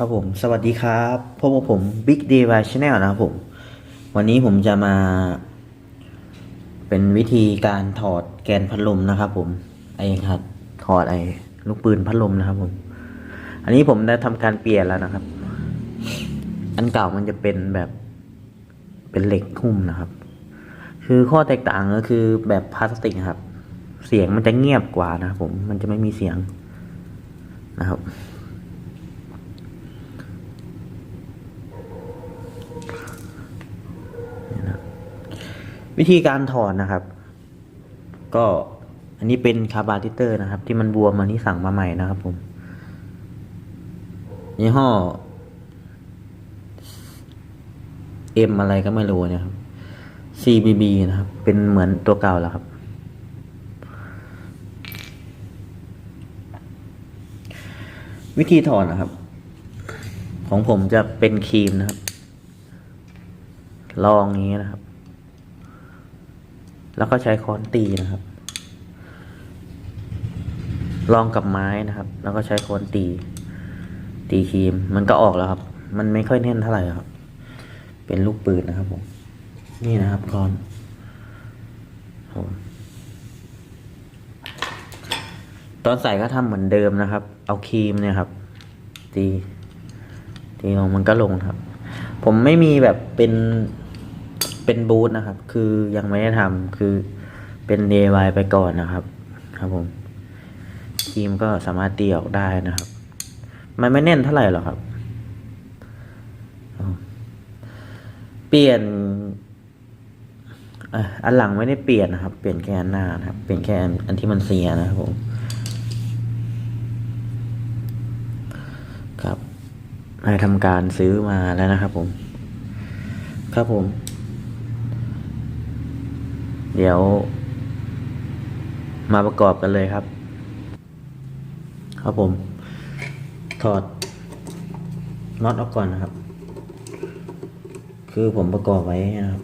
ครับผมสวัสดีครับพบกับผม Big d y Channel นะครับผม วันนี้ผมจะมา เป็นวิธีการถอดแกนพัดลมนะครับผม ไอ้ครับถอดไอ้ลูกปืนพัดลมนะครับผม อันนี้ผมได้ทำการเปลี่ยนแล้วนะครับ อันเก่ามันจะเป็นแบบเป็นเหล็กหุ้มนะครับ คือข้อแตกต่างก็คือแบบพลาสติกครับ เสียงมันจะเงียบกว่านะครับผม มันจะไม่มีเสียงนะครับ วิธีการถอดนะครับ ก็อันนี้เป็นคาบาติเตอร์นะครับ ที่มันบวมมานี่สั่งมาใหม่นะครับผมยี่ห้อเอ็มอะไรก็ไม่รู้นี่ยครับ CBB นะครับ เป็นเหมือนตัวเก่าแล้วครับ วิธีถอดนะครับ ของผมจะเป็นครีมนะครับ ลองอย่างนี้นะครับ แล้วก็ใช้ค้อนตีนะครับ ลองกับไม้นะครับ แล้วก็ใช้ค้อนตี ตีครีม มันก็ออกแล้วครับ มันไม่ค่อยแน่นเท่าไหร่ครับ เป็นลูกปืนนะครับผม นี่นะครับค้อนผมตอนใส่ก็ทำเหมือนเดิมนะครับ เอาครีมเนี่ยครับ ตี ตีลงมันก็ลงครับ ผมไม่มีแบบเป็น เป็นบูธนะครับ คือยังไม่ได้ทำคือเป็น DIY ไปก่อนนะครับ ครับผมครีมก็สามารถตีออกได้นะครับ มันไม่แน่นเท่าไหร่หรอกครับ เปลี่ยนอันหลังไม่ได้เปลี่ยนนะครับ เปลี่ยนแค่อันหน้านะครับ เปลี่ยนแค่อันอันที่มันเสียนะครับผม ครับให้ทำการซื้อมาแล้วนะครับผม ครับผม เดี๋ยว มาประกอบกันเลยครับ ครับผม ถอดน็อตออกก่อนนะครับ คือผมประกอบไว้นะครับ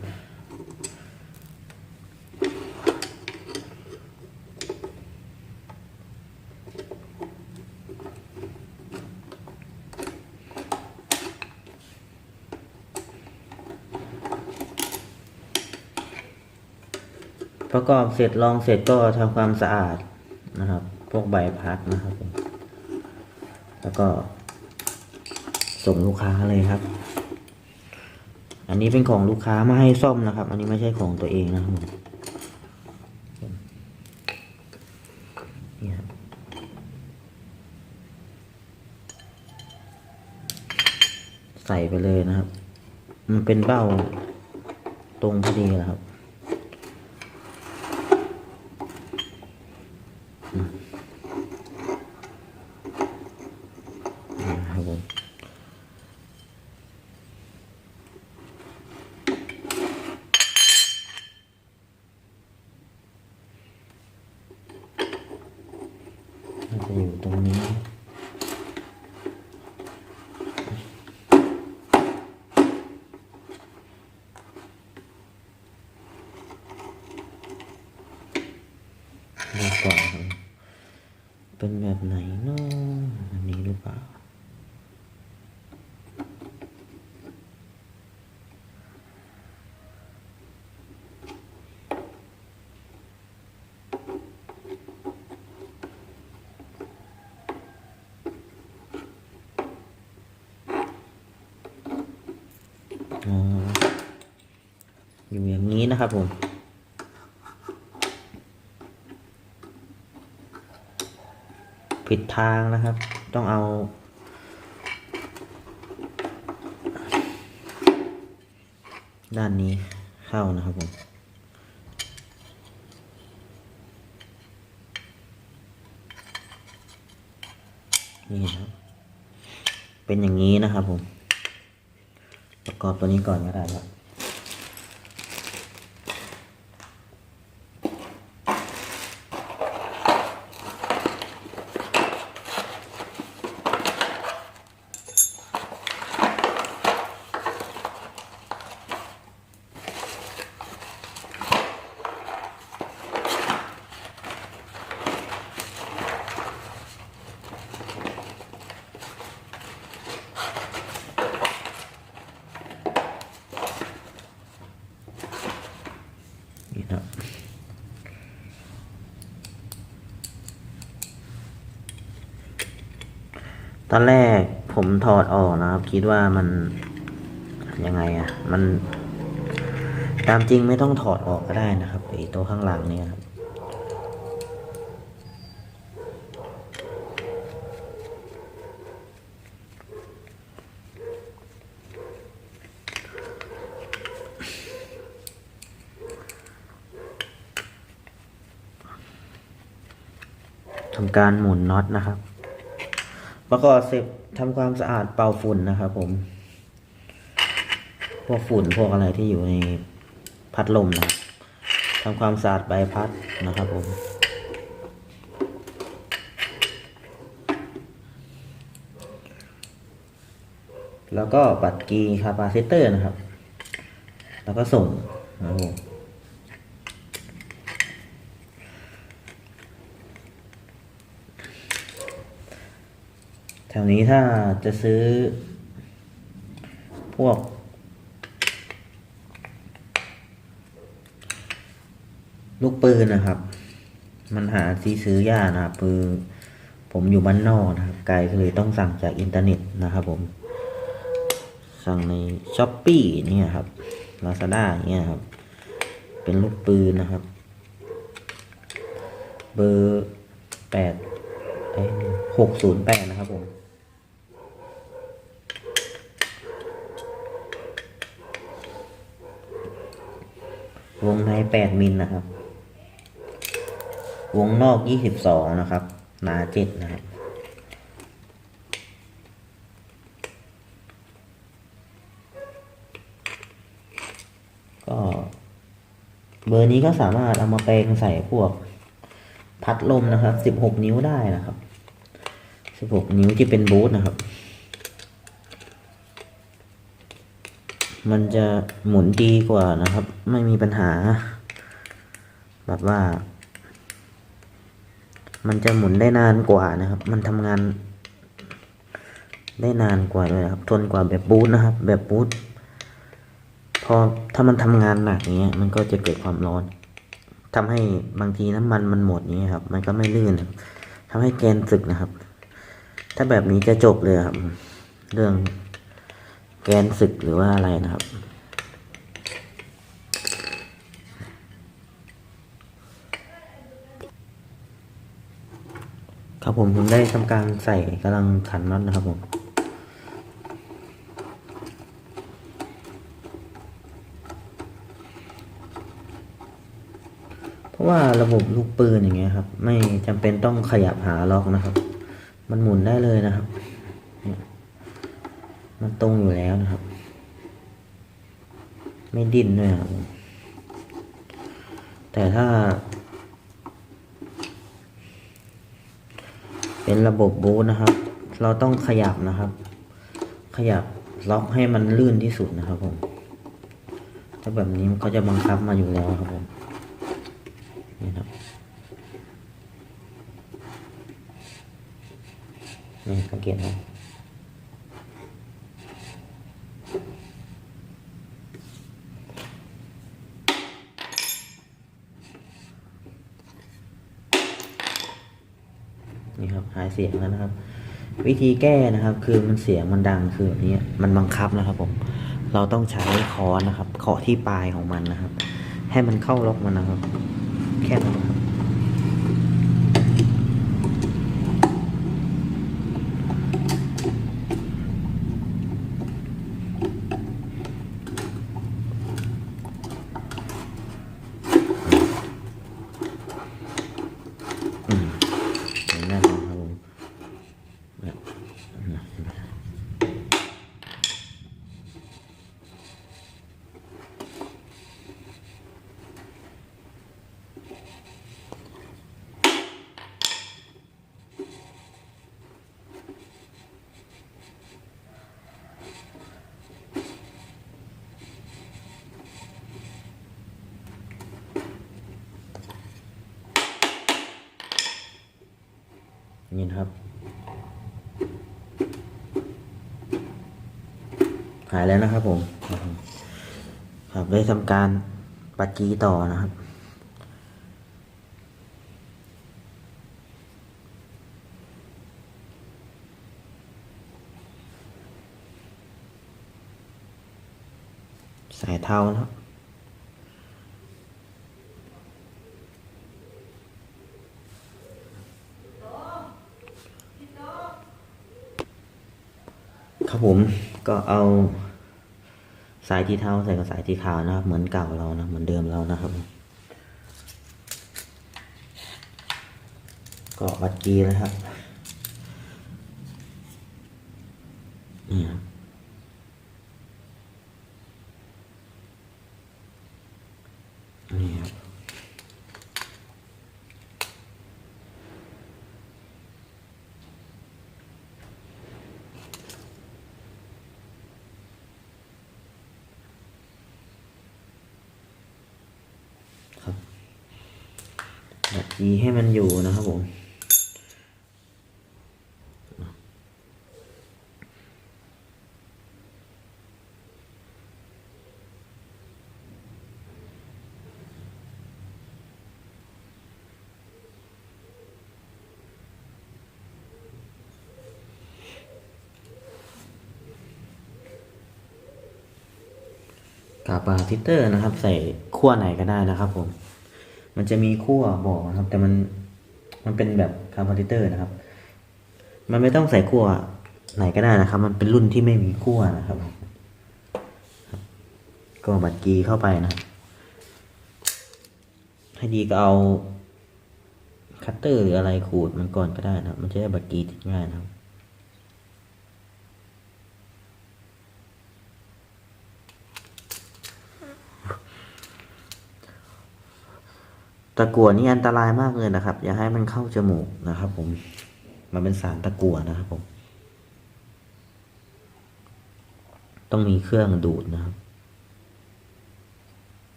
ประกอบเสร็จลองเสร็จก็ทำความสะอาดนะครับ พวกใบพัดนะครับ แล้วก็ส่งลูกค้าเลยครับ อันนี้เป็นของลูกค้ามาให้ซ่อมนะครับ อันนี้ไม่ใช่ของตัวเองนะครับผมนี่ครับใส่ไปเลยนะครับ มันเป็นเบ้าตรงพอดีนะครับนะครับผมน่าจะ อยู่ตรงนี้ดูก่อนครับเป็นแบบไหนเนาะอันนี้หรือเปล่า อยู่อย่างนี้นะครับผม ผิดทางนะครับ ต้องเอา ด้านนี้เข้านะครับผมนี่นะครับ เป็นอย่างนี้นะครับผม ประกอบตัวนี้ก่อนก็ได้ครับ ค อนแรก ผมถอดออกนะครับ คิดว่ามันยังไงอะมัน ตามจริงไม่ต้องถอดออกก็ได้นะครับไอ้ตัวข้างหลังเนี่ยครับทำการหมุนน็อตนะครับ แล้วก็เสร็จ ทำความสะอาดเป่าฝุ่นนะครับผม พวกฝุ่นพวกอะไรที่อยู่ในพัดลมนะทำความสะอาดใบพัดนะครับผมแล้วก็ปัดกีคาปาซิเตอร์นะครับ แล้วก็ส่งนะครับผม แถวนี้ถ้าจะซื้อ พวก ลูกปืนนะครับ มันหาที่ซื้อยากนะครับคือผมอยู่บ้านนอกนะครับ ไกลก็เลยต้องสั่งจากอินเทอร์เน็ตนะครับผม สั่งในช้อปปี้เนี่ยครับลาซาด้าเนี่ยครับ เป็นลูกปืนนะครับ เบอร์แปดหกศูนย์แปดนะครับผม วงในแปดมิลนะครับ วงนอกยี่สิบสองนะครับ หนาเจ็ดนะครับก็เบอร์นี้ก็สามารถเอามาแปลงใส่พวกพัดลมนะครับสิบหกนิ้วได้นะครับสิบหกนิ้วที่เป็นบูทนะครับ มันจะหมุนดีกว่านะครับ ไม่มีปัญหา แบบว่า มันจะหมุนได้นานกว่านะครับ มันทำงาน ได้นานกว่าด้วยนะครับ ทนกว่าแบบบูทนะครับ แบบบูทพอถ้ามันทำงานหนักอย่างเงี้ย มันก็จะเกิดความร้อนทำให้บางทีน้ำมันมันหมดนี้ยครับ มันก็ไม่ลื่นทำให้แกนสึกนะครับ ถ้าแบบนี้จะจบเลยครับ เรื่อง แกนสึกหรือว่าอะไรนะครับ ครับผมผมได้ทำการใส่กำลังขันน็อตนะครับผมเพราะว่าระบบลูกปืนอย่างเงี้ยครับ ไม่จำเป็นต้องขยับหาล็อกนะครับ มันหมุนได้เลยนะครับ ตรงอยู่แล้วนะครับ ไม่ดิ้นด้วยครับแต่ถ้า เป็นระบบบูทนะครับ เราต้องขยับนะครับ ขยับล็อกให้มันลื่นที่สุดนะครับผมถ้าแบบนี้มันก็จะบังคับมาอยู่แล้วครับผมนี่ครับนี่สังเกตนะ นี่ครับหายเสียงแล้วนะครับ วิธีแก้นะครับ คือมันเสียงมันดังคือแบบนี้มันบังคับนะครับผมเราต้องใช้ค้อนนะครับเคาะที่ปลายของมันนะครับ ให้มันเข้าล็อกมันนะครับ แค่นั้นนะครับ อืมอย่างนั่นนะครับผมแบบนั้น นี่นะครับ หายแล้วนะครับผม ครับได้ทำการปัดกีต่อนะครับ น สายเทานะครับ ครับผมก็เอาสายที่เท้าใส่กับสายที่ขาวนะครับ เหมือนเก่าเรานะเหมือนเดิมเรานะครับ ก็วัดกีนะครับนี่ครับนี่ครับ วัดกีให้มันอยู่นะครับผมกาปาทิเตอร์นะครับ ใส่ขั้วไหนก็ได้นะครับผม มันจะมีขั้วบอกนะครับ แต่มันมันเป็นแบบคาปาทิเตอร์นะครับ มันไม่ต้องใส่ขั้วไหนก็ได้นะครับ มันเป็นรุ่นที่ไม่มีขั้วนะครับ ก็บัตรกีเข้าไปนะครับให้ดีก็เอาคัตเตอร์หรืออะไรขูดมันก่อนก็ได้นะมันจะได้บัตรกีติดง่ายนะครับ ตะกั่วนี่อันตรายมากเลยนะครับ อย่าให้มันเข้าจมูกนะครับ ผม มันเป็นสารตะกั่วนะครับผม ต้องมีเครื่องดูดนะครับ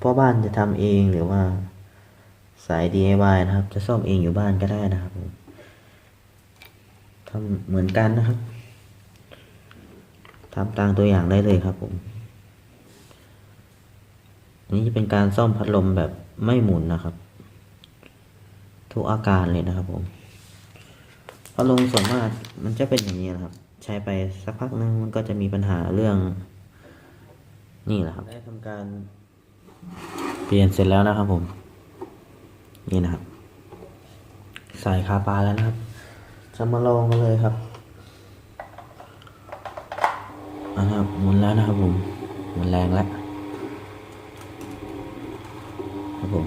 พ่อบ้านจะทำเองหรือว่า สาย DIY นะครับ จะซ่อมเองอยู่บ้านก็ได้นะครับผมทำเหมือนกันนะครับทำตามตัวอย่างได้เลยครับผมอันนี้จะเป็นการซ่อมพัดลมแบบไม่หมุนนะครับ ทุกอาการเลยนะครับผมพัดลมส่วนมากมันจะเป็นอย่างนี้นะครับ ใช้ไปสักพักนึงมันก็จะมีปัญหาเรื่อง นี่แหละครับได้ทำการเปลี่ยนเสร็จแล้วนะครับผม นี่นะครับ ใส่คาปลาแล้วนะครับ จะมาลองกันเลยครับอ่าครับหมุนแล้วนะครับผมหมุนแรงแล้วครับผม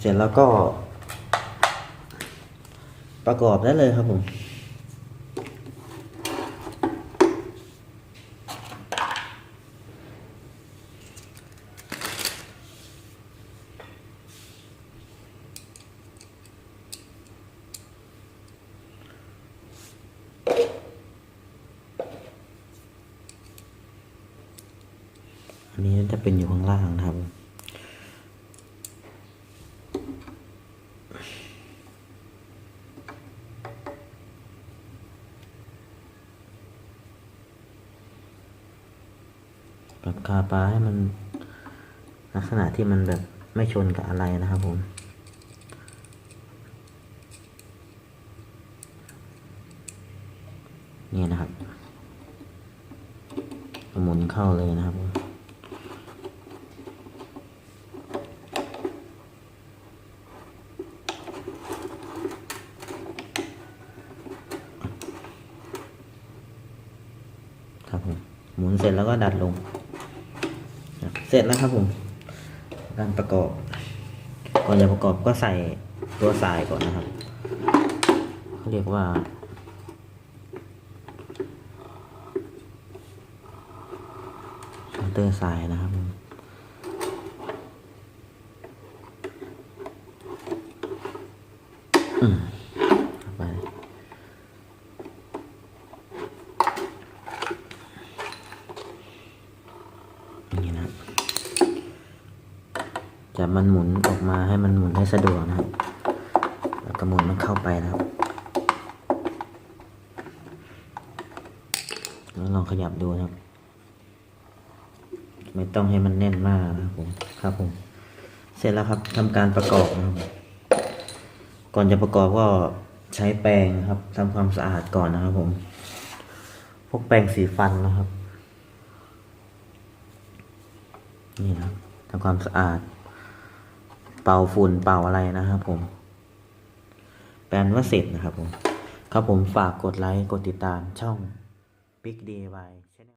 เสร็จแล้วก็ประกอบได้เลยครับผม อันนี้จะเป็นอยู่ข้างล่างนะครับ ปรับคาปลาให้มันลักษณะที่มันแบบไม่ชนกับอะไรนะครับผมนี่นะครับหมุนเข้าเลยนะครับผมครับผม หมุนเสร็จ แล้วก็ดัดลง เสร็จแล้วครับผม การประกอบ ก่อนจะประกอบก็ใส่ตัวสายก่อนนะครับเขาเรียกว่า เตอร์สายนะครับอืมเข้าไป อย่างนี้นะครับ จะมันหมุนออกมาให้มันหมุนให้สะดวกนะครับ แล้วก็หมุนมันเข้าไปนะครับ แล้วลองขยับดูนะครับ ไม่ต้องให้มันแน่นมากนะครับผมครับผม เสร็จแล้วครับทำการประกอบนะครับก่อนจะประกอบก็ใช้แปรงครับทำความสะอาดก่อนนะครับ ผม พวกแปรงสีฟันนะครับ นี่นะทำความสะอาด เป่าฝุ่นเป่าอะไรนะครับ ผม แปลนว่าเสร็จนะครับ ผม ครับผมฝากกดไลค์กดติดตามช่อง Big DIY